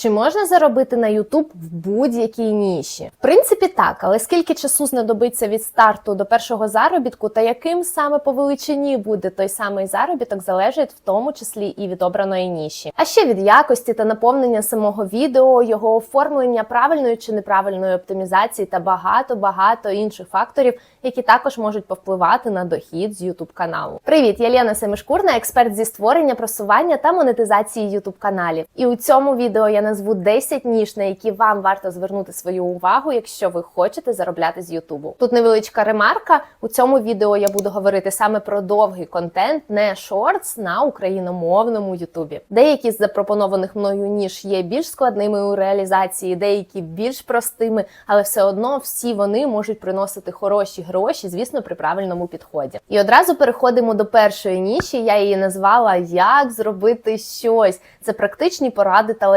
Чи можна заробити на YouTube в будь-якій ніші? В принципі, так, але скільки часу знадобиться від старту до першого заробітку, та яким саме по величині буде той самий заробіток, залежить в тому числі і від обраної ніші. А ще від якості та наповнення самого відео, його оформлення правильної чи неправильної оптимізації та багато багато інших факторів, які також можуть повпливати на дохід з YouTube каналу. Привіт, я Лена Семишкурна, експерт зі створення, просування та монетизації YouTube каналів. І у цьому відео я назву 10 ніж, на які вам варто звернути свою увагу, якщо ви хочете заробляти з YouTube. Тут невеличка ремарка. У цьому відео я буду говорити саме про довгий контент, не шортс на україномовному YouTube. Деякі з запропонованих мною ніж є більш складними у реалізації, деякі більш простими, але все одно всі вони можуть приносити хороші гроші, звісно, при правильному підході. І одразу переходимо до першої ніші. Я її назвала Як зробити щось. Це практичні поради та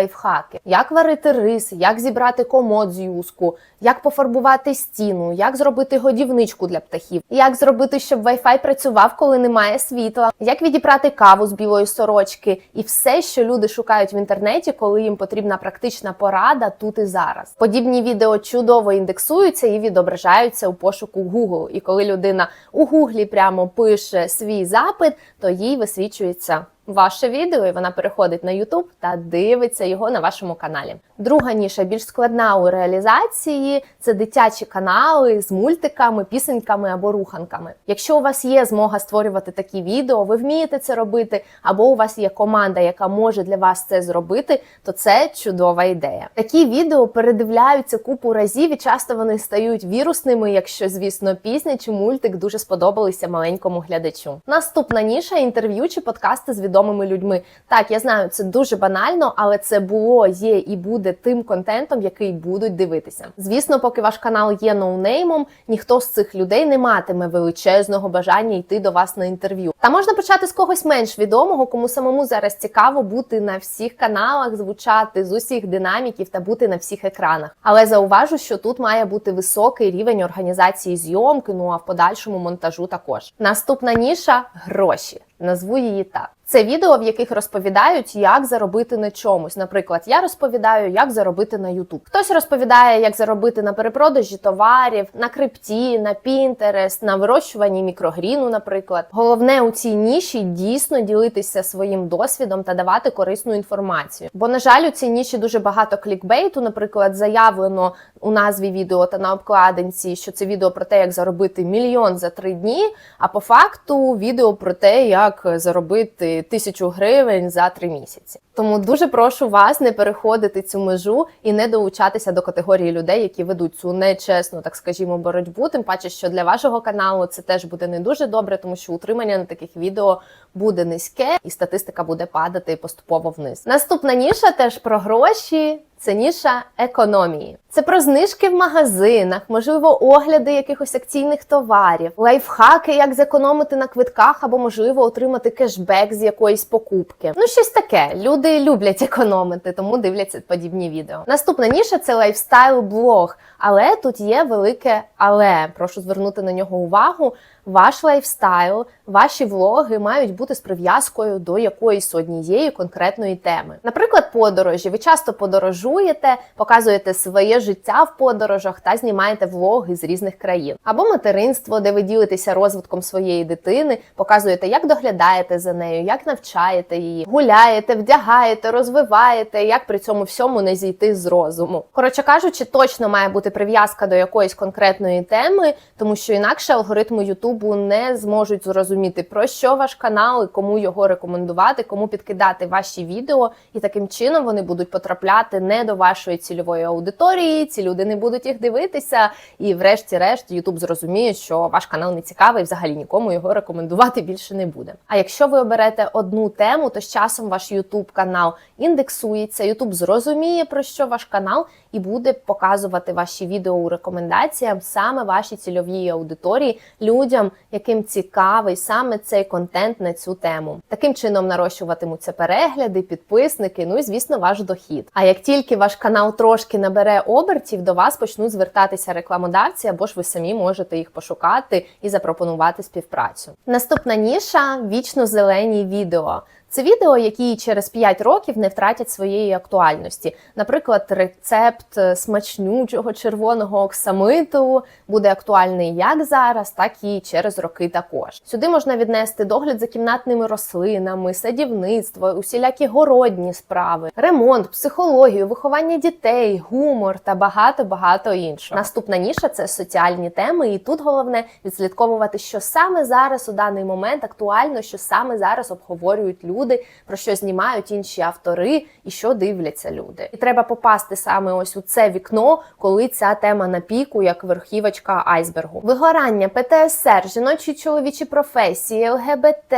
лайфхаки. Як варити рис, як зібрати комод з юску, як пофарбувати стіну, як зробити годівничку для птахів, як зробити, щоб Wi-Fi працював, коли немає світла, як відібрати каву з білої сорочки, і все, що люди шукають в інтернеті, коли їм потрібна практична порада тут і зараз. Подібні відео чудово індексуються і відображаються у пошуку Google. І коли людина у Гуглі прямо пише свій запит, то їй висвічується ваше відео, і вона переходить на YouTube та дивиться його на вашому каналі. Друга ніша більш складна у реалізації це дитячі канали з мультиками, пісеньками або руханками. Якщо у вас є змога створювати такі відео, ви вмієте це робити, або у вас є команда, яка може для вас це зробити, то це чудова ідея. Такі відео передивляються купу разів і часто вони стають вірусними, якщо, звісно, пісня чи мультик дуже сподобалися маленькому глядачу. Наступна ніша інтерв'ю чи подкасти з відомими людьми. Так, я знаю, це дуже банально, але це було, є і буде тим контентом, який будуть дивитися. Звісно, поки ваш канал є ноунеймом, ніхто з цих людей не матиме величезного бажання йти до вас на інтерв'ю. Та можна почати з когось менш відомого, кому самому зараз цікаво бути на всіх каналах, звучати з усіх динаміків та бути на всіх екранах. Але зауважу, що тут має бути високий рівень організації зйомки, ну а в подальшому монтажу також. Наступна ніша гроші. Назву її так. Це відео, в яких розповідають, як заробити на чомусь. Наприклад, я розповідаю, як заробити на YouTube. Хтось розповідає, як заробити на перепродажі товарів, на крипті, на Pinterest, на вирощуванні мікрогріну. Наприклад, головне у цій ніші дійсно ділитися своїм досвідом та давати корисну інформацію. Бо, на жаль, у цій ніші дуже багато клікбейту. Наприклад, заявлено у назві відео та на обкладинці, що це відео про те, як заробити мільйон за три дні. А по факту відео про те, як заробити тисячу гривень за три місяці. Тому дуже прошу вас не переходити цю межу і не долучатися до категорії людей, які ведуть цю нечесну, так скажімо, боротьбу. Тим паче, що для вашого каналу це теж буде не дуже добре, тому що утримання на таких відео буде низьке, і статистика буде падати поступово вниз. Наступна ніша теж про гроші. Це ніша економії. Це про знижки в магазинах, можливо, огляди якихось акційних товарів, лайфхаки, як зекономити на квитках або можливо отримати кешбек з якоїсь покупки. Ну, щось таке. Люди люблять економити, тому дивляться подібні відео. Наступна ніша це лайфстайл-блог. Але тут є велике але. Прошу звернути на нього увагу. Ваш лайфстайл, ваші влоги мають бути з прив'язкою до якоїсь однієї конкретної теми. Наприклад, подорожі. Ви часто подорожуєте, показуєте своє життя в подорожах та знімаєте влоги з різних країн. Або материнство, де ви ділитеся розвитком своєї дитини, показуєте, як доглядаєте за нею, як навчаєте її, гуляєте, вдягаєте, розвиваєте, як при цьому всьому не зійти з розуму. Коротше кажучи, точно має бути прив'язка до якоїсь конкретної теми, тому що інакше алгоритми Ютубу не зможуть зрозуміти про що ваш канал і кому його рекомендувати, кому підкидати ваші відео, і таким чином вони будуть потрапляти не до вашої цільової аудиторії. Ці люди не будуть їх дивитися, і, врешті-решт, Ютуб зрозуміє, що ваш канал не цікавий, взагалі нікому його рекомендувати більше не буде. А якщо ви оберете одну тему, то з часом ваш Ютуб канал індексується. Ютуб зрозуміє про що ваш канал і буде показувати ваші відео у рекомендаціям саме вашій цільовій аудиторії, людям, яким цікавий саме цей контент на цю тему. Таким чином нарощуватимуться перегляди, підписники, ну і звісно, ваш дохід. А як тільки ваш канал трошки набере обертів, до вас почнуть звертатися рекламодавці, або ж ви самі можете їх пошукати і запропонувати співпрацю. Наступна ніша вічно зелені відео. Це відео, які через 5 років не втратять своєї актуальності. Наприклад, рецепт е, смачнючого червоного оксамиту буде актуальний як зараз, так і через роки також. Сюди можна віднести догляд за кімнатними рослинами, садівництво, усілякі городні справи, ремонт, психологію, виховання дітей, гумор та багато багато іншого. Наступна ніша це соціальні теми, і тут головне відслідковувати, що саме зараз у даний момент актуально, що саме зараз обговорюють люди, про що знімають інші автори і що дивляться люди. І треба попасти саме ось у це вікно, коли ця тема на піку, як верхівочка айсбергу. Вигорання, ПТСР, жіночі чоловічі професії, ЛГБТ,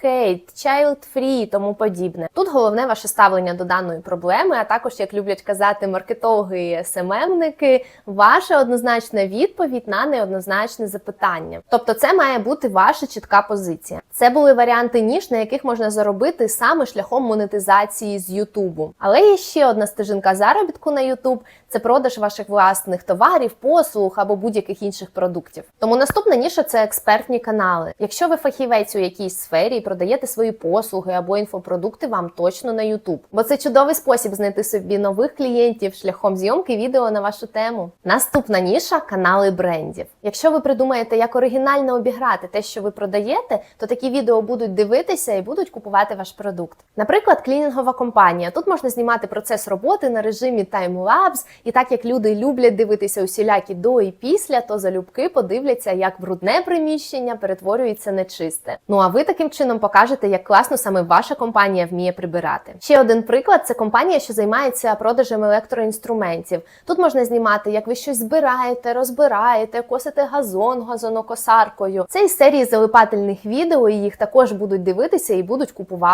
хейт, child-free тому подібне. Тут головне ваше ставлення до даної проблеми, а також, як люблять казати маркетологи і СММники, ваша однозначна відповідь на неоднозначне запитання. Тобто, це має бути ваша чітка позиція. Це були варіанти ніж, на яких можна заробити саме шляхом монетизації з Ютубу. Але є ще одна стежинка заробітку на Ютуб це продаж ваших власних товарів, послуг або будь-яких інших продуктів. Тому наступна ніша це експертні канали. Якщо ви фахівець у якійсь сфері і продаєте свої послуги або інфопродукти, вам точно на Ютуб, бо це чудовий спосіб знайти собі нових клієнтів шляхом зйомки відео на вашу тему. Наступна ніша канали брендів. Якщо ви придумаєте, як оригінально обіграти те, що ви продаєте, то такі відео будуть дивитися і будуть купувати ваш продукт. Наприклад, клінінгова компанія. Тут можна знімати процес роботи на режимі таймлапс, і так як люди люблять дивитися усілякі до і після, то залюбки подивляться, як брудне приміщення перетворюється на чисте. Ну а ви таким чином покажете, як класно саме ваша компанія вміє прибирати. Ще один приклад це компанія, що займається продажем електроінструментів. Тут можна знімати, як ви щось збираєте, розбираєте, косите газон газонокосаркою. Це із серії залипательних відео, і їх також будуть дивитися і будуть купувати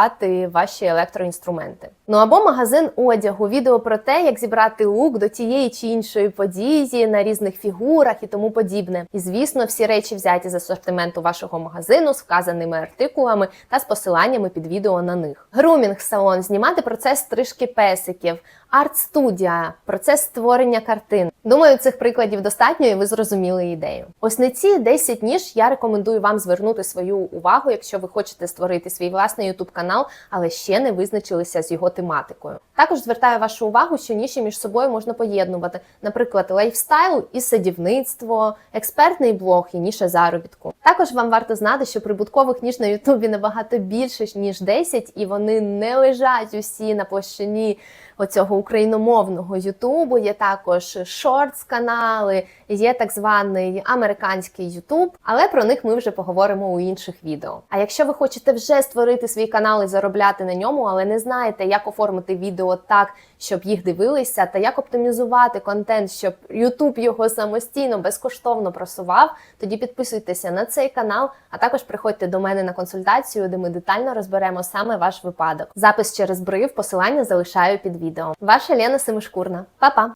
ваші електроінструменти. Ну або магазин одягу, відео про те, як зібрати лук до тієї чи іншої події на різних фігурах і тому подібне. І звісно, всі речі взяті з асортименту вашого магазину з вказаними артикулами та з посиланнями під відео на них. Грумінг салон знімати процес стрижки песиків. Арт-студія, процес створення картин. Думаю, цих прикладів достатньо, і ви зрозуміли ідею. Ось на ці 10 ніж я рекомендую вам звернути свою увагу, якщо ви хочете створити свій власний YouTube канал, але ще не визначилися з його тематикою. Також звертаю вашу увагу, що ніші між собою можна поєднувати, наприклад, лайфстайл і садівництво, експертний блог і ніша заробітку. Також вам варто знати, що прибуткових ніж на Ютубі набагато більше ніж 10, і вони не лежать усі на площині оцього україномовного Ютубу. Є також шортс канали, є так званий американський Ютуб, але про них ми вже поговоримо у інших відео. А якщо ви хочете вже створити свій канал і заробляти на ньому, але не знаєте, як оформити відео так, щоб їх дивилися, та як оптимізувати контент, щоб Ютуб його самостійно безкоштовно просував, тоді підписуйтеся на цей канал, а також приходьте до мене на консультацію, де ми детально розберемо саме ваш випадок. Запис через брив, посилання залишаю під відео. Ваша Лена Семишкурна. Па-па!